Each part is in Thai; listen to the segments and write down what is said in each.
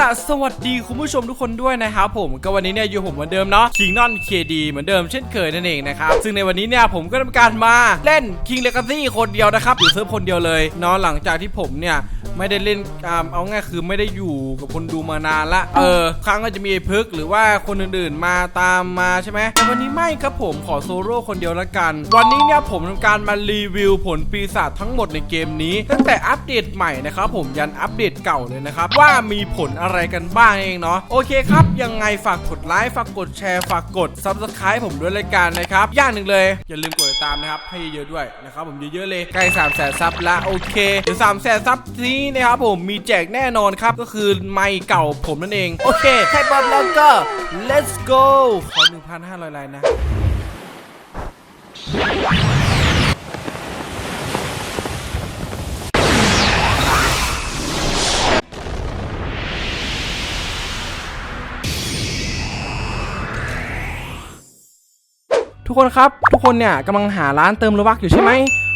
ละสวัสดีคุณผู้ชมทุกคนด้วยนะครับผมก็วันนี้เนี่ยอยู่ผมเหมือนเดิมเนาะคิงนอนเคดีเหมือนเดิมเช่นเคยนั่นเองนะครับซึ่งในวันนี้เนี่ยผมก็ทำการมาเล่น King Legacy คนเดียวนะครับอยู่เซิร์ฟคนเดียวเลยเนาะหลังจากที่ผมเนี่ยไม่ได้เล่นอ่าเอาง่ายคือไม่ได้อยู่กับคนดูมานานละเออครั้งก็จะมีไอ้พึกหรือว่าคนอื่นๆมาตามมาใช่ไหมแต่วันนี้ไม่ครับผมขอโซโล่คนเดียวละกัน วันนี้เนี่ยผมทำการมารีวิวผลปีศาจทั้งหมดในเกมนี้ ตั้งแต่อัปเดตใหม่นะครับผมยันอัปเดตเก่าเลยนะครับว่ามีผลอะไรกันบ้างเองเนาะโอเคครับยังไงฝากกดไลค์ฝากกดแชร์ฝากกด subscribe ผมด้วยรายการนะครับอย่างหนึ่งเลย อย่าลืมกดติดตามนะครับให้เยอะๆด้วยนะครับผมเยอะๆเลยใกล้3 0 0แสนซับละโอเคเดี๋ยว3 0 0แสนซับนี้นะครับผมมีแจกแน่นอนครับก็คือไมค์เก่าผมนั่นเองโอเคใครบอลแล้วก็ let's go ขอ1,500ไลน์นะ ทุกคนครับ ทุกคนเนี่ยกำลังหาร้านเติมโลบักอยู่ใช่ไหม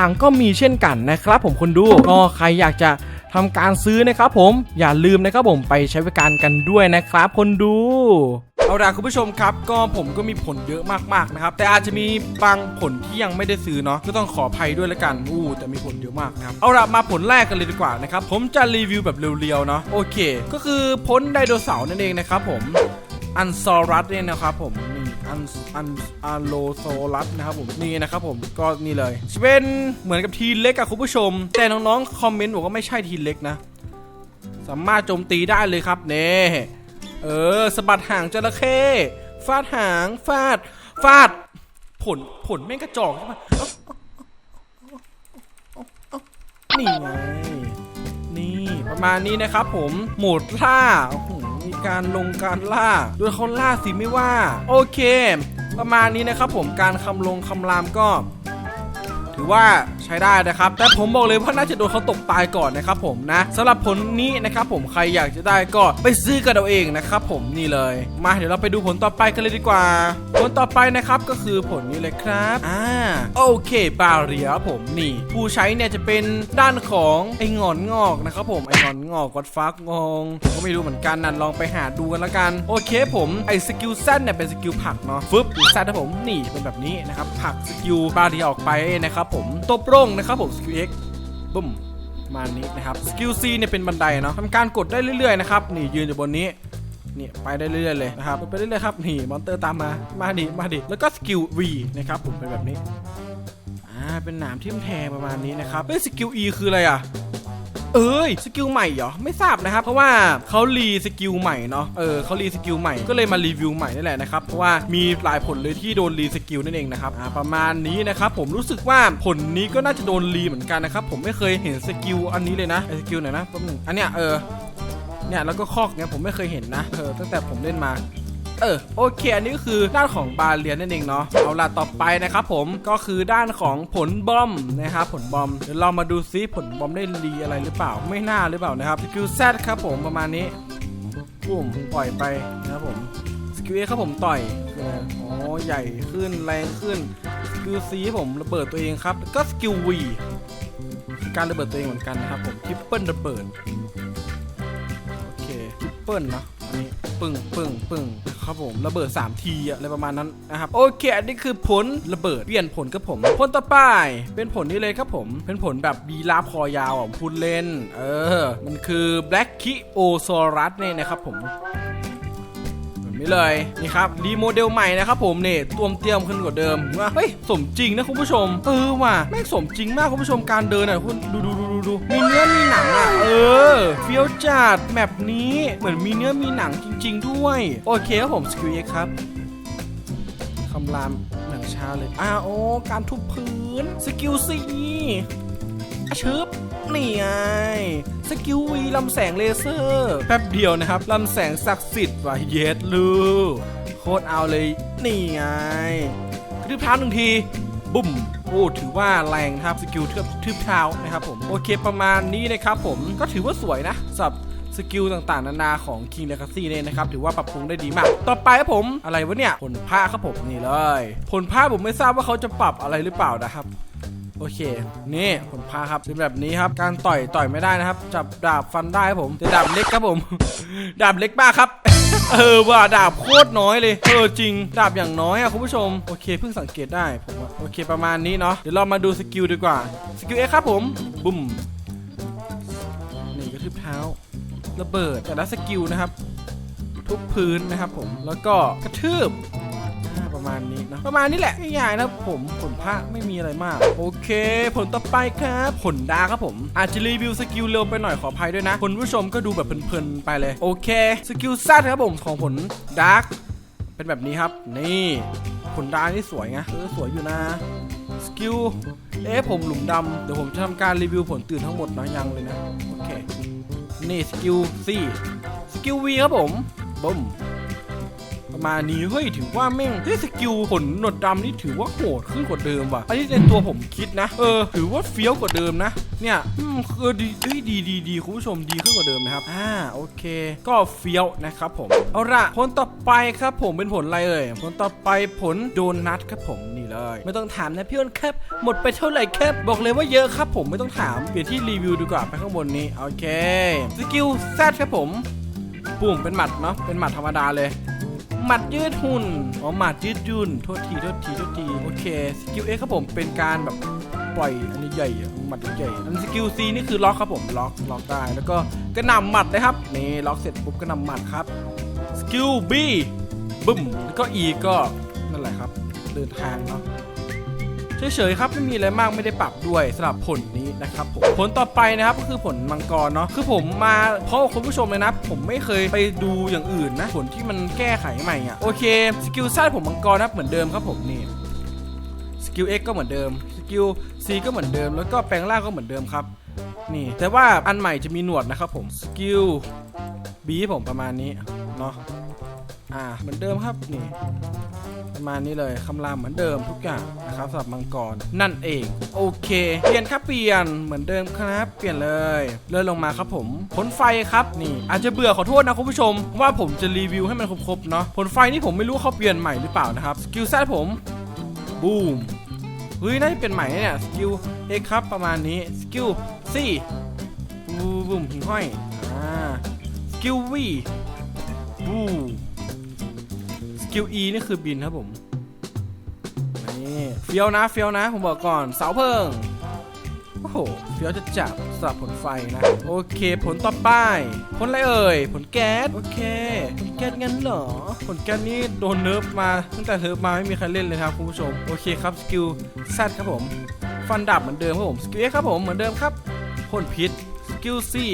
างๆ ก็มีเช่นกันนะครับ ผมคนดูก็ใครอยากจะทำการซื้อนะครับผมอย่าลืมนะครับผมไปใช้บริการกันด้วยนะครับ คนดูเอาล่ะคุณผู้ชมครับ ก็ผมก็มีผลเยอะมากๆนะครับ แต่อาจจะมีบางผลที่ยังไม่ได้ซื้อเนาะก็ต้องขออภัยด้วยละกันอู้แต่มีผลเยอะมากนะครับเอาล่ะมาผลแรกกันเลยดีกว่านะครับผมจะรีวิวแบบเรียวๆเนาะโอเค ก็คือพ้นไดโนเสาร์นั่นเองนะครับผมอันซอรัสเนี่ยนะครับผมนี่ อันอันอันโลโซรัสนะครับผมนี่นะครับผมก็นี่เลยเป็นเหมือนกับทีเล็กอะคุณผู้ชม แต่น้องๆคอมเมนต์บอกว่าไม่ใช่ทีเล็กนะ สามารถโจมตีได้เลยครับเน่เออสะบัดหางจระเข้ฟาดหางฟาดฟาด ผลผลแม่งกระจอกใช่ไหมนี่ไงนี่ประมาณนี้นะครับผมโหมดล่าโอ้โห การลงการล่า โดยเขาล่าสิไม่ว่า โอเค ประมาณนี้นะครับผมการคำลงคำรามก็ ถือว่าใช้ได้นะครับ แต่ผมบอกเลยว่าน่าจะโดนเขาตกตายก่อนนะครับผมนะสำหรับผลนี้นะครับผมใครอยากจะได้ก็ไปซื้อกันเอาเองนะครับผมนี่เลย มาเดี๋ยวเราไปดูผลต่อไปกันเลยดีกว่า ผลต่อไปนะครับก็คือผลนี้เลยครับอ่าโอเคบาเรียครับผมนี่ ผู้ใช้เนี่ยจะเป็นด้านของไอ้งอนงอกนะครับผมไอ้งอนงอกกดฟักงงผมก็ไม่รู้เหมือนกันนั่นลองไปหาดูกันละกัน โอเคผมไอ้สกิลแซนเนี่ยเป็นสกิลผักเนาะฟึบสกิลแซนนะผมนี่เป็นแบบนี้นะครับผักสกิลบาเรียออกไปนะครับผมตบร่งนะครับผมสกิลเอ็กบุ้มมานี้นะครับสกิลซีเนี่ยเป็นบันไดเนาะทำการกดได้เรื่อยๆนะครับนี่ยืนอยู่บนนี้นี่ไปได้เรื่อยๆเลยนะครับไปเรื่อยๆครับนี่มอนเตอร์ตามมามาดิมาดิแล้วก็สกิล V นะครับผมเป็นแบบนี้อ่าเป็นหนามทิ่มแทงประมาณนี้นะครับเฮ้ยสกิล E คืออะไรอะ เอ้ยสกิลใหม่เหรอไม่ทราบนะครับ เพราะว่าเขารีสกิลใหม่เนาะเออเขารีสกิลใหม่ก็เลยมารีวิวใหม่นี่แหละนะครับเพราะว่ามีหลายผลเลยที่โดนรีสกิลนั่นเองนะครับอ่าประมาณนี้นะครับผมรู้สึกว่าผลนี้ก็น่าจะโดนรีเหมือนกันนะครับผมไม่เคยเห็นสกิลอันนี้เลยนะไอสกิลไหนนะแป๊บนึงอันเนี้ยเออเนี่ยแล้วก็คอกเนี่ยผมไม่เคยเห็นนะเออตั้งแต่ผมเล่นมา เออโอเคอันนี้ก็คือด้านของบาเรียนนั่นเองเนาะเอาล่ะต่อไปนะครับผมก็คือด้านของผลบอมนะครับผลบอมเดี๋ยวเรามาดูซิผลบอมได้รีอะไรหรือเปล่าไม่น่าหรือเปล่านะครับสกิลแซดครับผมประมาณนี้ปุ่มปล่อยไปนะครับผมสกิลเอครับผมต่อยอ๋อใหญ่ขึ้นแรงขึ้นสกิลซีผมระเบิดตัวเองครับก็สกิลวีการระเบิดตัวเองเหมือนกันนะครับผมทิปเปิลระเบิดโอเคทิปเปิลเนะ อันนี้ปึ้งปึ้งปึ้งครับผมระเบิด 3 ทีอะอะไรประมาณนั้นนะครับโอเคอันนี้คือผลระเบิดเปลี่ยนผลกับผมผลต่อไปเป็นผลนี้เลยครับผม เป็นผลแบบบีลาบคอยาวอะพูดเล่น เออ มันคือแบล็กคิโอซอรัสเนี่ยนะครับผม นี้เลยนี่ครับรีโมเดลใหม่นะครับผมเนี่ยตัวมเตรียมขึ้นกว่าเดิมว่าเฮ้ยสมจริงนะคุณผู้ชมเออว่ะแม่งสมจริงมากคุณผู้ชมการเดินอะคุณดูดูดูดูดูมีเนื้อมีหนังอะเออเฟี้ยวจัดแมปนี้เหมือนมีเนื้อมีหนังจริง ๆ ด้วย โอเคครับผมสกิลเอ็กครับคำรามหนังชาเลยอ่าโอ้การทุบพื้นสกิลซีอา ชึบนี่ไงสสกิลวีลำแสงเลเซอร์แป๊บเดียวนะครับลำแสงศักดิ์สิทธิ์ว่ะเยสลูโคตรเอาเลยนี่ไงกระทืบเท้าหนึ่งทีบุ้มโอ้ถือว่าแรงนะครับสกิลทืบทืบเท้านะครับผมโอเคประมาณนี้นะครับผมก็ถือว่าสวยนะสำหรับสกิลต่างๆ นานาของ King Legacy เนี่ยนะครับ ถือว่าปรับปรุงได้ดีมาก ต่อไปครับผมอะไรวะเนี่ย ผลผ้าครับผมนี่เลย ผลผ้าผมไม่ทราบว่าเขาจะปรับอะไรหรือเปล่านะครับ โอเค นี่ผลพาครับเป็นแบบนี้ครับ การต่อยต่อยไม่ได้นะครับ จับดาบฟันได้ครับผมแต่ดาบเล็กครับผม ดาบเล็กมากครับเออว่าดาบโคตรน้อยเลยเออจริง ดาบอย่างน้อยอะคุณผู้ชมโอเคเพิ่งสังเกตได้ผมว่าโอเคประมาณนี้เนาะเดี๋ยวเรามาดูสกิลดีกว่าสกิลเอครับผมบุ้มนี่กระทืบเท้าระเบิดแต่ละสกิลนะครับ ทุบพื้นนะครับผมแล้วก็กระทืบ ประมาณนี้นะประมาณนี้แหละง่ายๆนะครับผมผลพระไม่มีอะไรมาก โอเค ผลต่อไปครับผลดาร์กครับผม อาจจะรีวิวสกิลเร็วไปหน่อยขออภัยด้วยนะคุณผู้ชมก็ดูแบบเพลินๆไปเลย โอเคสกิลซัดครับผมของผลดาร์กเป็นแบบนี้ครับนี่ผลดาร์กนี่สวยไงเออสวยอยู่นะสกิลเอ๊ะผมหลุมดำเดี๋ยวผมจะทำการรีวิวผลตื่นทั้งหมดนะยังเลยนะโอเคนี่สกิล C สกิล V ครับผมบุ้มประ มานี้เฮ้ยถือว่าแม่งเฮ้ยสกิลขนหนวดดำนี่ถือว่าโหดขึ้นกว่าเดิมว่ะอันนี้ในตัวผมคิดนะ เออถือว่าเฟี้ยวกว่าเดิมนะ เนี่ยอืมคือดีเฮ้ยดีดีดีคุณผู้ชมดีขึ้นกว่าเดิมนะครับอ่าโอเค ก็เฟี้ยวนะครับผมเอาละผลต่อไปครับผมเป็นผลอะไรเอ่ยผลต่อไปผลโดนัทครับผมนี่เลย ไม่ต้องถามนะพี่อ้นครับหมดไปเท่าไหร่ครับบอกเลยว่าเยอะครับผมไม่ต้องถามเปลี่ยนที่รีวิวดีกว่าไปข้างบนนี้โอเคสกิลแซดครับผมปุ่มเป็นหมัดเนาะเป็นหมัดธรรมดาเลย หมัดยืดหุ่นอ๋อหมัดยืดยุ่นโทษทีโทษทีโทษทีโอเคสกิลเอครับผมเป็นการแบบปล่อยอันนี้ใหญ่อะหมัดใหญ่อันสกิลซีนี่คือล็อกครับผมล็อกล็อกได้แล้วก็กระหน่ำหมัดนะครับนี่ล็อกเสร็จปุ๊บกระหน่ำหมัดครับสกิลบีบึ้มแล้วก็อีก็นั่นแหละครับ เดินทางเนาะ เฉยๆครับไม่มีอะไรมากไม่ได้ปรับด้วยสำหรับผลนี้นะครับผมผลต่อไปนะครับก็คือผลมังกรเนาะคือผมมาเพราะคุณผู้ชมเลยนะ ผมไม่เคยไปดูอย่างอื่นนะผลที่มันแก้ไขใหม่อะโอเคสกิลซ่าผมมังกรนะครับเหมือนเดิมครับผมนี่สกิล X ก็เหมือนเดิมสกิล C ก็เหมือนเดิม แล้วก็แปลงร่างก็เหมือนเดิมครับ นี่ แต่ว่าอันใหม่จะมีหนวดนะครับผมสกิล B ผมประมาณนี้เนาะอ่าเหมือนเดิมครับนี่ ประมาณนี้เลยคำรามเหมือนเดิมทุกอย่างนะครับสำหรับมังกรนั่นเองโอเค เปลี่ยนครับเปลี่ยนเหมือนเดิมครับเปลี่ยนเลยเลื่อนลงมาครับผมผลไฟครับนี่อาจจะเบื่อขอโทษนะคุณผู้ชม ว่าผมจะรีวิวให้มันครบๆเนาะผลไฟนี่ผมไม่รู้เขาเปลี่ยนใหม่หรือเปล่านะครับสกิลแซดผมบูมเฮ้ยน่าจะเป็นใหม่เนี่ยสกิลเอ็กครับประมาณนี้สกิลซี่บูมหิ่งห้อยอ่าสกิลวีบูมส กิล E นี่คือบินครับผมนี่เฟี้ยวนะเฟี้ยวนะ ผมบอกก่อนเสาเพิ่งโอ้โหเฟี้ยวจะจับสำหรับผลไฟนะ โอเค ผลต่อไป ผลอะไรเอ่ย ผลแก๊ส โอเค ผลแก๊สงั้นเหรอ ผลแก๊สนี่โดนเนิร์ฟมา ตั้งแต่เนิร์ฟมาไม่มีใครเล่นเลยครับคุณผู้ชม โอเคครับสกิลแซดครับผม ฟันดับเหมือนเดิมครับผม สกิลเอครับผมเหมือนเดิมครับพ่นพิษ สกิลซี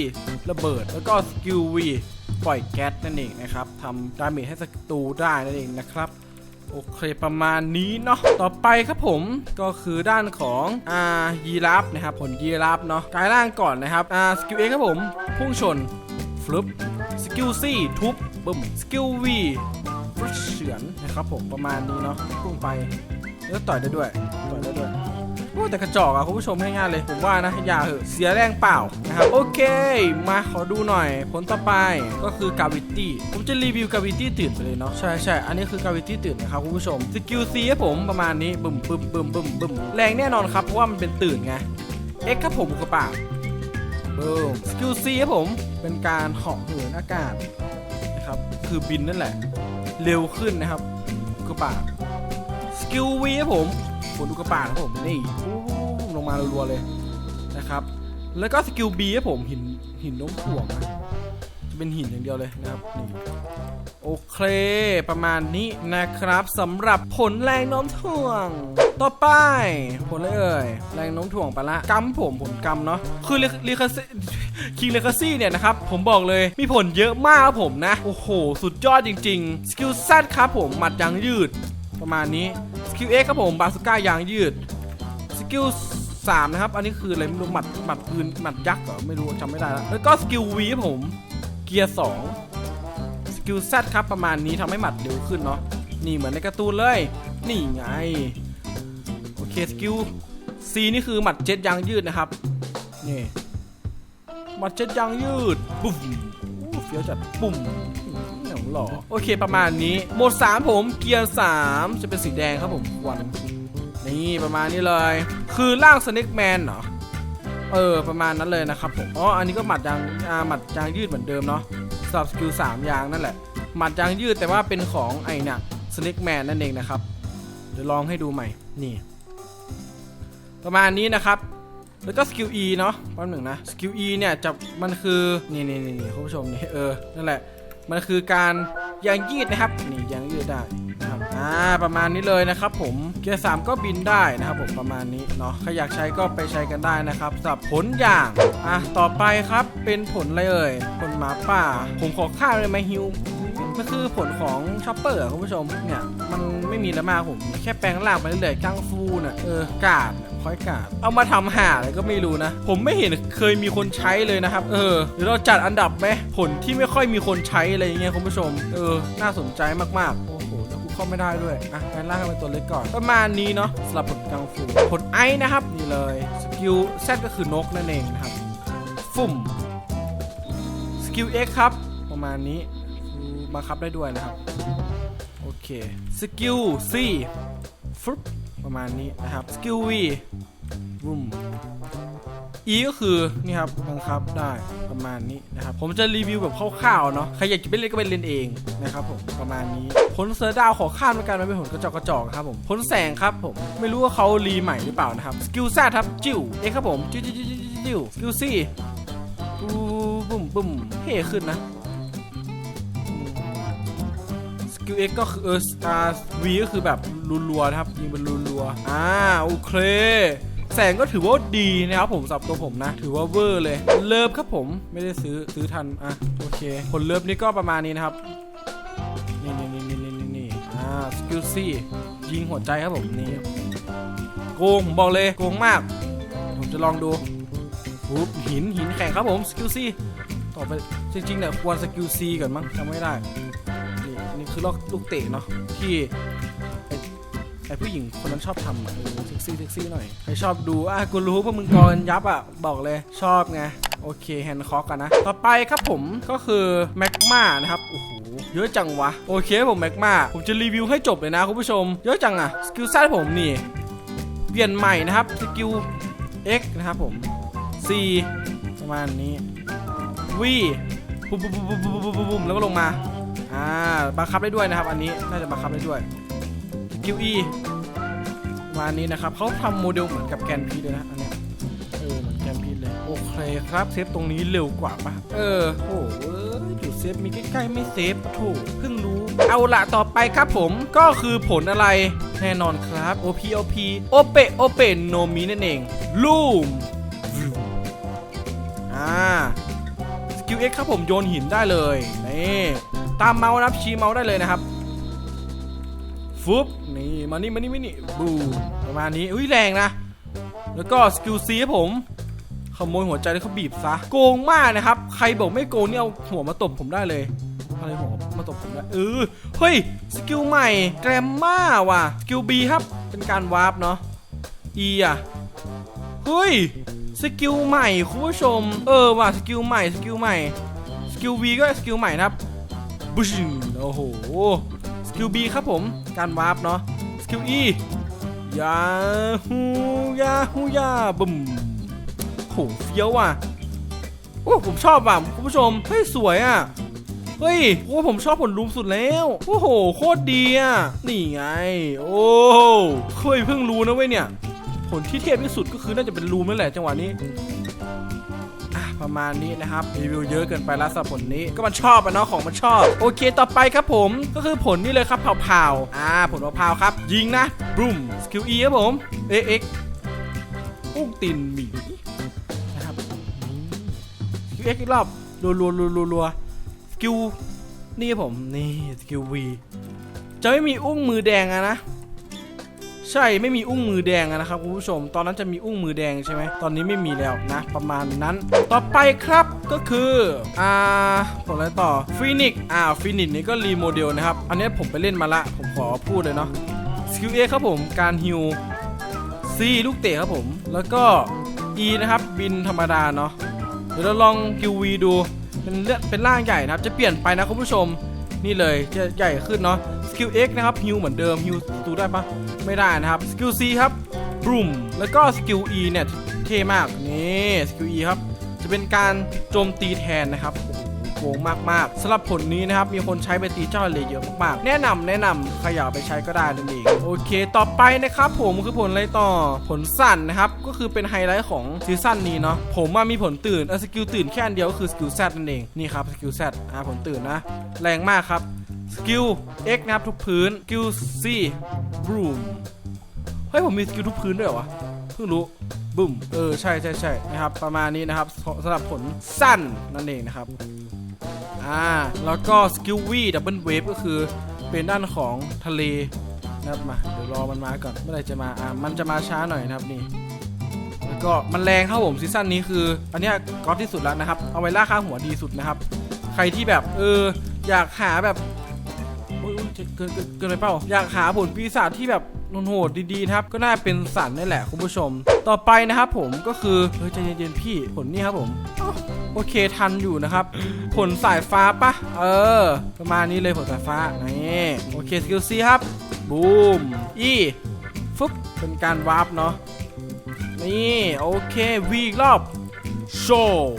ระเบิด แล้วก็สกิลวี ปล่อยแก๊สนั่นเองนะครับทำดาเมจให้ศัตรูได้นั่นเองนะครับโอเคประมาณนี้เนาะต่อไปครับผมก็คือด้านของอ่ายีราฟนะครับผลยีราฟเนาะกายร่างก่อนนะครับอ่าสกิลเอครับผม พุ่งชนฟลุปสกิลซีทุบบึ้มสกิลวีฟลุชเฉือนนะครับผมประมาณนี้เนาะพุ่งไปแล้วต่อยได้ด้วยต่อยได้ด้วย โอ้แต่กระจอกอะคุณผู้ชมง่ายๆเลย ผมว่านะอย่าเหอะเสียแรงเปล่านะครับ โอเค มาขอดูหน่อยผลต่อไปก็คือกาวิตี้ผมจะรีวิวกาวิตี้ตื่นไปเลยเนาะใช่ใช่อันนี้คือกาวิตี้ตื่นนะครับคุณผู้ชมสกิลซีให้ผมประมาณนี้บึมบึมบึมบึมบึมแรงแน่นอนครับเพราะว่ามันเป็นตื่นไงเอ็กครับผมอุกกาบาบึมสกิลซีให้ผมเป็นการเหาะเหินอากาศนะครับคือบินนั่นแหละ เร็วขึ้นนะครับอุกกาบาสกิลวีครับผม ฝนอุกกาบาตครับผมนี่ฟู้ลงมารัวๆเลยนะครับ แล้วก็สกิลบีครับผมหินหินน้มถ่วงนะจะเป็นหินอย่างเดียวเลยนะครับนี่โอเค ประมาณนี้นะครับสำหรับผลแรงโน้มถ่วง ต่อไป ผลอะไรเอ่ยแรงโน้มถ่วงไปละกัมผมผลกัมเนาะคือลีคาซีคิงเลคาซี่เนี่ยนะครับ ผมบอกเลยมีผลเยอะมากครับผมนะ โอ้โห สุดยอดจริง ๆ สกิลแซดครับผมหมัดยางยืด ประมาณนี้ สกิล X ครับผมบาสุก้ายางยืดสกิล C 3นะครับ อันนี้คืออะไรไม่รู้หมัดหมัดปืนหมัดยักษ์เหรอไม่รู้จำไม่ได้แล้วแล้วก็สกิล V ครับผมเกียร์2สกิล Z ครับประมาณนี้ทำให้หมัดเร็วขึ้นเนาะนี่เหมือนในการ์ตูนเลย นี่ไงโอเคสกิล C นี่คือหมัดเจ็ตยางยืดนะครับนี่หมัดเจ็ตยางยืดปุ๊บอู้เฟี้ยวจัดปุ่ม หล่อโอเคประมาณนี้โหมด 3 ผมเกียร์ 3 จะเป็นสีแดงครับผมวันนี่ประมาณนี้เลย คือร่างสเน็กแมนเหรอเออประมาณนั้นเลยนะครับผมอ๋ออันนี้ก็หมัดยางอ่าหมัดยางยืดเหมือนเดิมเนาะสำหรับสกิล3ยางนั่นแหละหมัดยางยืดแต่ว่าเป็นของไอ้นี่ยสเน็กแมนนั่นเองนะครับเดี๋ยวลองให้ดูใหม่นี่ ประมาณนี้นะครับแล้วก็สกิล E เนาะแป๊บหนึ่งนะสกิล E เนี่ยจะมันคือ นี่นี่นี่คุณผู้ชมนี่เออ นั่นแหละ มันคือการยางยืดนะครับนี่ยางยืดได้นะครับอ่าประมาณนี้เลยนะครับ ผมเกียร์สามก็บินได้นะครับผมประมาณนี้เนาะใครอยากใช้ก็ไปใช้กันได้นะครับสำหรับผลอย่างอะต่อไปครับเป็นผลอะไรเอ่ยผลหมาป่า ผมขอข้ามเลยไหมฮิวมันคือผลของช็อปเปอร์คุณผู้ชมเนี่ยมันไม่มีอะไรมากผม แค่แปลงร่างไปเรื่อยๆกังฟูน่ะเออกาดน่ะคอยกาดเอามาทำหาอะไรก็ไม่รู้นะ ผมไม่เห็นเคยมีคนใช้เลยนะครับ เออเดี๋ยวเราจัดอันดับไหม ผลที่ไม่ค่อยมีคนใช้อะไรอย่างเงี้ยคุณผู้ชม เออ น่าสนใจมากๆ โอ้โหแล้วกูเข้าไม่ได้ด้วย อะแปล่างให้เป็นตัวเล็กก่อน ประมาณนี้เนาะสำหรับผลกังฟูผลไอซ์นะครับ นี่เลย สกิลแซก็คือนกนั่นเองนะครับ ฟุ่ม สกิล X ครับ ประมาณนี้บังคับได้ด้วยนะครับ โอเค สกิล C ฟึบประมาณนี้นะครับ สกิล V บุ้ม E ก็คือนี่ครับบังคับได้ประมาณนี้นะครับผมจะรีวิวแบบคร่าวๆเนาะใครอยากจะไปเล่นก็ไปเล่นเองนะครับผมประมาณนี้ผลเสือดาวขอข้ามไปกันมันเป็นผลกระจอกกระจอกครับผมผลแสงครับผมไม่รู้ว่าเขารีใหม่หรือเปล่านะครับสกิล Z ครับจิ้ว X ครับผมจิ้วจิ้วจิ้วจิ้วจิ้วสกิล C บูบุ้มบุ้มเท่ขึ้นนะสกิล X ก็คือเอออ่า V ก็คือแบบรัวๆนะครับยิงเป็นรัวๆอ่าโอเค แสงก็ถือว่าดีนะครับผมสำหรับตัวผมนะ ถือว่าเวอร์เลย เลิฟครับผมไม่ได้ซื้อซื้อทันอะโอเค ผลเลิฟนี่ก็ประมาณนี้นะครับนี่นี่นี่นี่นี่นี่อ่าสกิล C ยิงหัวใจครับผมนี่โกงผมบอกเลยโกงมาก ผมจะลองดูปุ๊บหินหินแข่งครับผมสกิล C ต่อไปจริงๆเนี่ยควรสกิล C ก่อนมั้งจำไม่ได้นี่นนี้คือลูกลูกเตะเนาะที่ ไอผู้หญิงคนนั้นชอบทำอะเออเซ็กซี่เซ็กซี่หน่อยใครชอบดูอะกูรู้พวกมึงกอนยับอะบอกเลยชอบไงโอเคแฮนด์คอกกันนะ ต่อไปครับผมก็คือแมกมานะครับโอ้โหเยอะจังวะ โอเคผมแมกมาผมจะรีวิวให้จบเลยนะคุณผู้ชม เยอะจังอะสกิลซ่าผมนี่เปลี่ยนใหม่นะครับสกิล X นะครับผม C ประมาณนี้ V ปุ๊บปุ๊บปุ๊บปุ๊บปุ๊บปุ๊บปุ๊บแล้วก็ลงมาอ่าบังคับได้ด้วยนะครับ อันนี้น่าจะบังคับได้ด้วย สกิล E ประมานี้นะครับเขาทำโมเดลเหมือนกับแกนพีเลยนะอันเนี้ยเออเหมือนแกนพีเลยโอเคครับเซฟตรงนี้เร็วกว่าปะเออโอ้โหอยจุดเซฟมีใกล้ๆไม่เซฟโถเพิ่งรู้เอาละต่อไปครับผมก็คือผลอะไรแน่นอนครับ OP OP โอเปโอเปโนมีนั่นเองลูมอ่าสกิล X ครับผมโยนหินได้เลยนี่ตามเมาส์นะครับชี้เมาส์ได้เลยนะครับ ฟุบนี่มานี่มานี่มานี่บูประมาณนี้อุ้ยแรงนะ แล้วก็สกิล C ครับผมขโมยหัวใจแล้วเขาบีบซะโกงมากนะครับ ใครบอกไม่โกงเนี่ยเอาหัวมาตบผมได้เลยอะไรหัวมาตบผมได้เออเฮ้ยสกิลใหม่แกรมมาว่ะสกิล B ครับ เป็นการวาร์ปเนาะ E อะเฮ้ยสกิลใหม่คุณผู้ชม เออว่ะสกิลใหม่สกิลใหม่สกิล V ก็สกิลใหม่นะครับบุชโอ้โห กิล B ครับผม การวาร์ปเนาะ สกิล E ยาฮูยาฮูยาบึมโหเฟี้ยวว่ะ โอ้ผมชอบว่ะคุณผู้ชม เฮ้ย สวยอะ เฮ้ยโอ้ผมชอบผลรูมสุดแล้ว โอ้โห โคตรดีอะ นี่ไง โอ้เคยเพิ่งรู้นะเว้ยเนี่ย ผลที่เทพที่สุดก็คือน่าจะเป็นรูมนั่นแหละจังหวะนี้ ประมาณนี้นะครับรีวิวเยอะเกินไปแล้วสำหรับผลนี้ก็มันชอบอะเนาะของมันชอบ โอเคต่อไปครับผมก็คือผลนี่เลยครับเผาๆอ่าผลเผาๆครับ ยิงนะบูมสกิล E ครับผม AX อุ้งตินหมีนะครับสกิล X อีกรอบรัวรัวรัวรัวรัวสกิลนี่ครับผมนี่สกิล V จะไม่มีอุ้งมือแดงอะนะ ใช่ไม่มีอุ้งมือแดงนะครับคุณผู้ชม ตอนนั้นจะมีอุ้งมือแดงใช่ไหมตอนนี้ไม่มีแล้วนะ ประมาณนั้น ต่อไปครับก็คืออ่าผลอะไรต่อฟินิกอ่าฟินิกนี่ก็รีโมเดลนะครับ อันนี้ผมไปเล่นมาละผมขอพูดเลยเนาะสกิลเอครับผมการฮิว C ลูกเตะครับผม แล้วก็ E นะครับบินธรรมดาเนาะเดี๋ยวเราลองกิววีดูเป็นเลือดเป็นร่างใหญ่นะครับ จะเปลี่ยนไปนะคุณผู้ชมนี่เลยจะใหญ่ขึ้นเนาะสกิล X นะครับฮิวเหมือนเดิมฮิวตูได้ปะ ไม่ได้นะครับสกิล C ครับบรูมแล้วก็สกิล E เนี่ยเท่มากนี่สกิล E ครับจะเป็นการโจมตีแทนนะครับโกงมากๆสำหรับผลนี้นะครับ มีคนใช้ไปตีเจ้าเลยเยอะมากๆ แนะนำแนะนำใครอยากไปใช้ก็ได้นั่นเองโอเค ต่อไปนะครับผมคือผลอะไรต่อผลสั่นนะครับ ก็คือเป็นไฮไลท์ของซีซั่นนี้เนาะผมว่ามีผลตื่นอสกิลตื่นแค่อันเดียวก็คือสกิล Z นั่นเองนี่ครับสกิล Z อ่าผลตื่นนะ แรงมากครับ สกิล X นะครับทุกพื้น สกิล C Broom เฮ้ย ผมมีสกิลทุกพื้นด้วยวะเพิ่งรู้บึ้มเออ ใช่ใช่ใช่นะครับ ประมาณนี้นะครับสสำหรับผลสั้นนั่นเองนะครับ อ่า แล้วก็สกิลวีดับเบิลเวฟก็คือเป็นด้านของทะเลนะครับมาเดี๋ยวรอมันมาก่อนเมื่อไหร่จะมาอ่ามันจะมาช้าหน่อยนะครับนี่แล้วก็มันแรงครับผมซีซั่นนี้คือ อันนี้ก๊อตที่สุดแล้วนะครับ เอาไว้ล่าค่าหัวดีสุดนะครับ ใครที่แบบเอออยากหาแบบ เกินเกินไปเปล่าอยากหาผลปีศาจที่แบบโหดดีๆครับ ก็น่าเป็นสันนี่แหละคุณผู้ชม ต่อไปนะครับผมก็คือเฮ้ยใจเย็นๆพี่ผลนี่ครับผมโอเคทันอยู่นะครับ ผลสายฟ้าปะเออ ประมาณนี้เลยผลสายฟ้านี่โอเคสกิลซีครับบูมอีฟึบเป็นการวาร์ปเนาะนี่โอเควีอีกรอบโชว์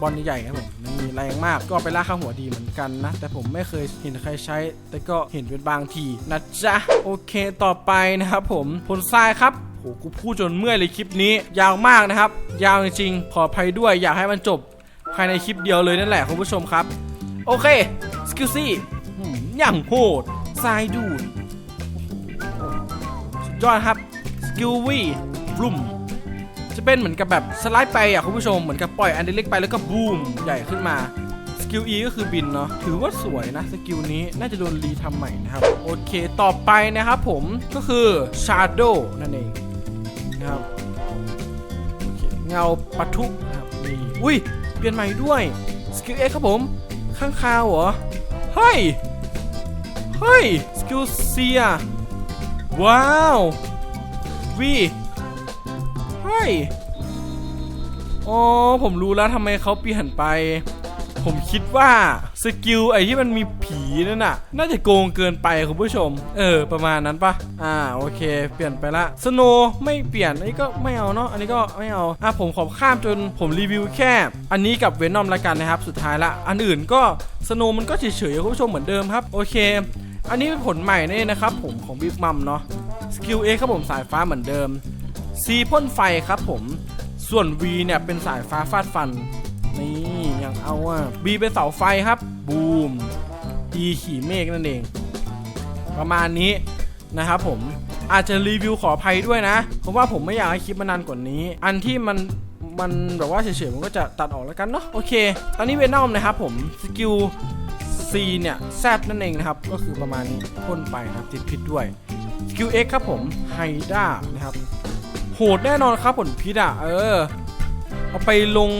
บอลใหญ่ครับผม แรงมาก ก็ไปล่ากข้าหัวดีเหมือนกันนะ แต่ผมไม่เคยเห็นใครใช้ แต่ก็เห็นเป็นบางทีนะจ๊ะ โอเคต่อไปนะครับผมผลทรายครับโหกูพูดจนเมื่อยเลยคลิปนี้ ยาวมากนะครับ ยาวจริงๆขออภัยด้วยอยากให้มันจบ ภายในคลิปเดียวเลยนั่นแหละคุณผู้ชมครับ โอเคสกิลซี่อย่างโหดทรายดูดยอดครับสกิลวีรุม จะเป็นเหมือนกับแบบสไลด์ไปอะคุณผู้ชมเหมือนกับปล่อยอันเล็กไปแล้วก็บูมใหญ่ขึ้นมาสกิล E ก็คือบินเนาะถือว่าสวยนะสกิลนี้น่าจะโดนรีทำใหม่นะครับ โอเคต่อไปนะครับผมก็คือ Shadow นั่นเองนะครับโอเคเงาปะทุนะครับนี่อุ้ยเปลี่ยนใหม่ด้วยสกิล X ครับผม ข้างคาวเหรอ เฮ้ย เฮ้ยสกิลเซียว้าววี อ๋อ ผมรู้แล้วทำไมเขาเปลี่ยนไป ผมคิดว่าสกิลไอ้ที่มันมีผีนั่นน่ะ น่าจะโกงเกินไปคุณผู้ชม เออ ประมาณนั้นปะอ่า โอเค เปลี่ยนไปละสโนไม่เปลี่ยน อันนี้ก็ไม่เอาเนาะ อันนี้ก็ไม่เอา อะ ผมขอข้ามจนผมรีวิวแค่ อันนี้กับเวนอมละกันนะครับ สุดท้ายละ อันอื่นก็สโนมันก็เฉยๆคุณผู้ชมเหมือนเดิมครับ โอเค อันนี้เป็นผลใหม่นี่นะครับผมของบิ๊กมัมเนาะ สกิล A ครับผมสายฟ้าเหมือนเดิม C พ่นไฟครับผม ส่วน V เนี่ยเป็นสายฟ้าฟาดฟัน นี่อย่างเอาอะ B เป็นเสาไฟครับ บูม E ขี่เมฆนั่นเอง ประมาณนี้นะครับผมอาจจะรีวิวขออภัยด้วยนะ เพราะว่าผมไม่อยากให้คลิปมันนานกว่านี้ อันที่มันมันแบบว่าเฉยๆมันก็จะตัดออกแล้วกันเนาะโอเค ตอนนี้เวนอมนะครับผมสกิล C เนี่ยแซดนั่นเองนะครับ ก็คือประมาณนี้พ่นไปนะครับติดพิษด้วยสกิล X ครับผมไฮด้านะครับ โหดแน่นอนครับผลพิษอะเออ เอาไปลง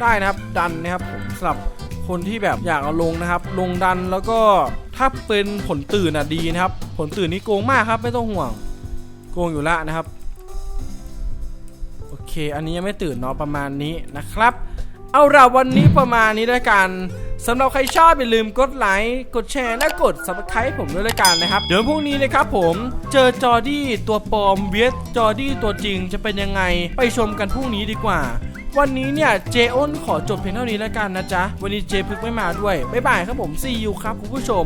ได้นะครับดันนะครับผมสำหรับคนที่แบบอยากเอาลงนะครับ ลงดันแล้วก็ถ้าเป็นผลตื่นอะดีนะครับ ผลตื่นนี่โกงมากครับไม่ต้องห่วง โกงอยู่ละนะครับโอเค อันนี้ยังไม่ตื่นเนาะประมาณนี้นะครับ เอาล่ะวันนี้ประมาณนี้ด้วยกัน สำหรับใครชอบอย่าลืมกดไลค์กดแชร์และกด subscribe ผมด้วยละกันนะครับ เดี๋ยวพรุ่งนี้นะครับผมเจอจอดี้ตัวปลอมเวสจอดี้ตัวจริงจะเป็นยังไง ไปชมกันพรุ่งนี้ดีกว่า วันนี้เนี่ยเจอ้นขอจบเพียงเท่านี้แล้วกันนะจ๊ะ วันนี้เจพึกไม่มาด้วยบ๊ายบายครับผมซีอูครับคุณผู้ชม